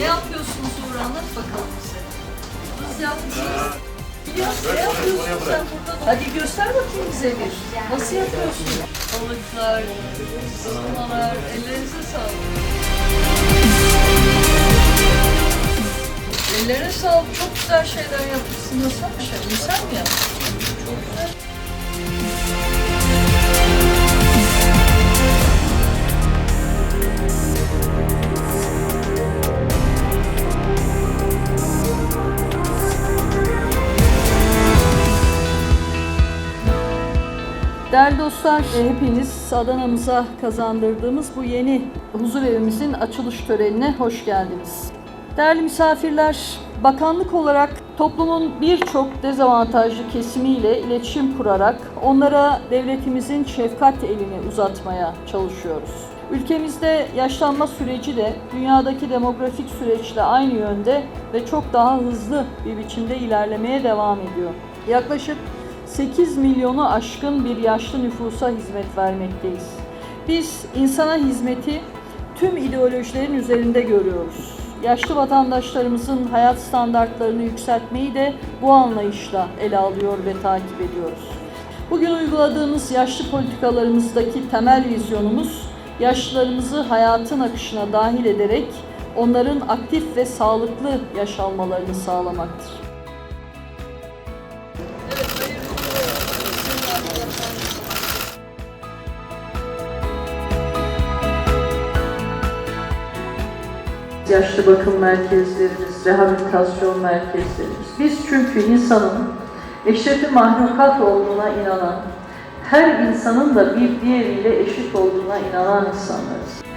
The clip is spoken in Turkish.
Ne yapıyorsunuz Uğur anlat bakalım bize. Biz yapmışız. Biliyorsun ne yapıyorsun sen burada? Hadi göster bakayım bize bir. Nasıl yapıyorsun? Balıklar, ısıtmalar, ellerinize sağlık. Ellerine sağlık. Çok güzel şeyler yapmışsın. Nasıl bir şey? İnsan mı yaptın? Çok güzel. Değerli dostlar, e, hepiniz Adana'mıza kazandırdığımız bu yeni huzur evimizin açılış törenine hoş geldiniz. Değerli misafirler, bakanlık olarak toplumun birçok dezavantajlı kesimiyle iletişim kurarak onlara devletimizin şefkat elini uzatmaya çalışıyoruz. Ülkemizde yaşlanma süreci de dünyadaki demografik süreçle aynı yönde ve çok daha hızlı bir biçimde ilerlemeye devam ediyor. Yaklaşık 8 milyonu aşkın bir yaşlı nüfusa hizmet vermekteyiz. Biz insana hizmeti tüm ideolojilerin üzerinde görüyoruz. Yaşlı vatandaşlarımızın hayat standartlarını yükseltmeyi de bu anlayışla ele alıyor ve takip ediyoruz. Bugün uyguladığımız yaşlı politikalarımızdaki temel vizyonumuz yaşlılarımızı hayatın akışına dahil ederek onların aktif ve sağlıklı yaş almalarını sağlamaktır. Yaşlı bakım merkezlerimiz, rehabilitasyon merkezlerimiz. Biz çünkü insanın eşrefi mahlukat olduğuna inanan, her insanın da bir diğeriyle eşit olduğuna inanan insanlarız.